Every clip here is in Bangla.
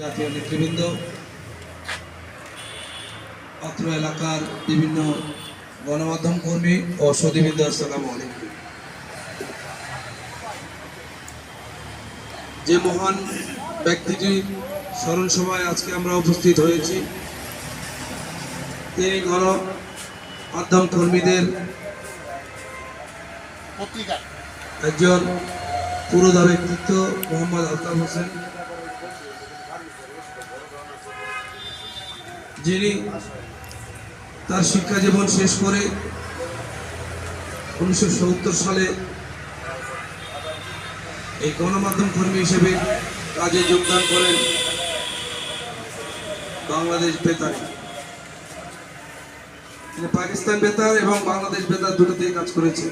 জাতীয় নেতৃবৃন্দ অত্র এলাকার বিভিন্ন গণমাধ্যম কর্মী ও সদীবৃন্দ আসসালামু আলাইকুম। যে মহান ব্যক্তিটি স্মরণ সভায় আজকে আমরা উপস্থিত হয়েছি তিনি গণ মাধ্যম কর্মীদের একজন পুরোধা ব্যক্তিত্ব মোহাম্মদ আলতাফ হোসেন। যিনি তার শিক্ষা জীবন শেষ করে উনিশশো সত্তর সালে এই গণমাধ্যম কর্মী হিসেবে কাজে যোগদান করেন বাংলাদেশ বেতারে। তিনি পাকিস্তান বেতার এবং বাংলাদেশ বেতার দুটোতেই কাজ করেছেন।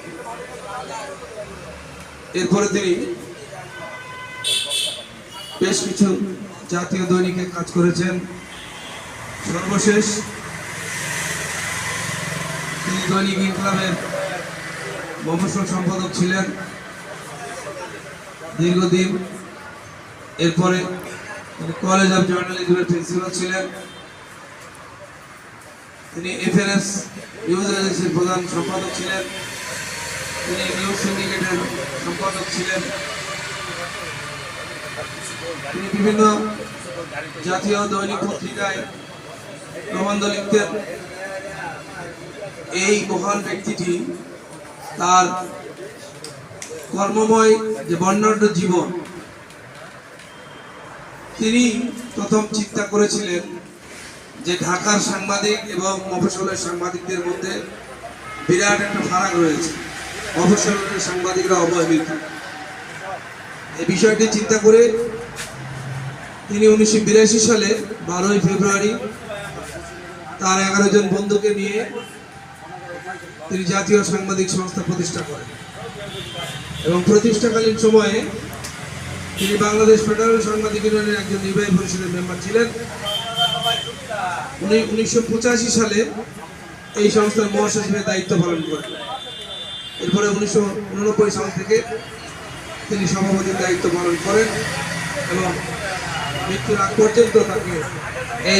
এরপরে তিনি বেশ কিছু জাতীয় দৈনিকে কাজ করেছেন। সর্বশেষ তিনি দৈনিক ইনকলামের মফসল সম্পাদক ছিলেন। দীর্ঘদিন এরপরে কলেজ অফ জার্নালিজমের প্রিন্সিপাল ছিলেন। তিনি এফএনএস নিউজ প্রধান সম্পাদক ছিলেন। তিনি নিউজ সিন্ডিকেটের সম্পাদক ছিলেন। তিনি বিভিন্ন জাতীয় দৈনিক পত্রিকায় প্রবন্ধ লিখতেন এই মহান ব্যক্তিটি তার কর্মময় যে বর্ণাঢ্য জীবন, তিনি প্রথম চিন্তা করেছিলেন যে ঢাকার সাংবাদিক এবং মফসলের সাংবাদিকদের মধ্যে বিরাট একটা ফারাক রয়েছে। মফসলের সাংবাদিকরা অবহেলিত। এই বিষয়টি চিন্তা করে তিনি উনিশশো বিরাশি সালে বারোই ফেব্রুয়ারি তার এগারো জন বন্ধুকে নিয়ে তিনি জাতীয় সাংবাদিক সংস্থা প্রতিষ্ঠা করেন। এবং প্রতিষ্ঠাকালীন সময়ে তিনি বাংলাদেশ ফেডারেল সাংবাদিক ইউনিয়নের একজন নির্বাহী পরিষদের মেম্বার ছিলেন। উনি উনিশশো পঁচাশি সালে এই সংস্থার মহাসচিবের দায়িত্ব পালন করেন। এরপরে উনিশশো উননব্বই সাল থেকে তিনি সভাপতির দায়িত্ব পালন করেন এবং মৃত্যুর আগ পর্যন্ত তাকে এই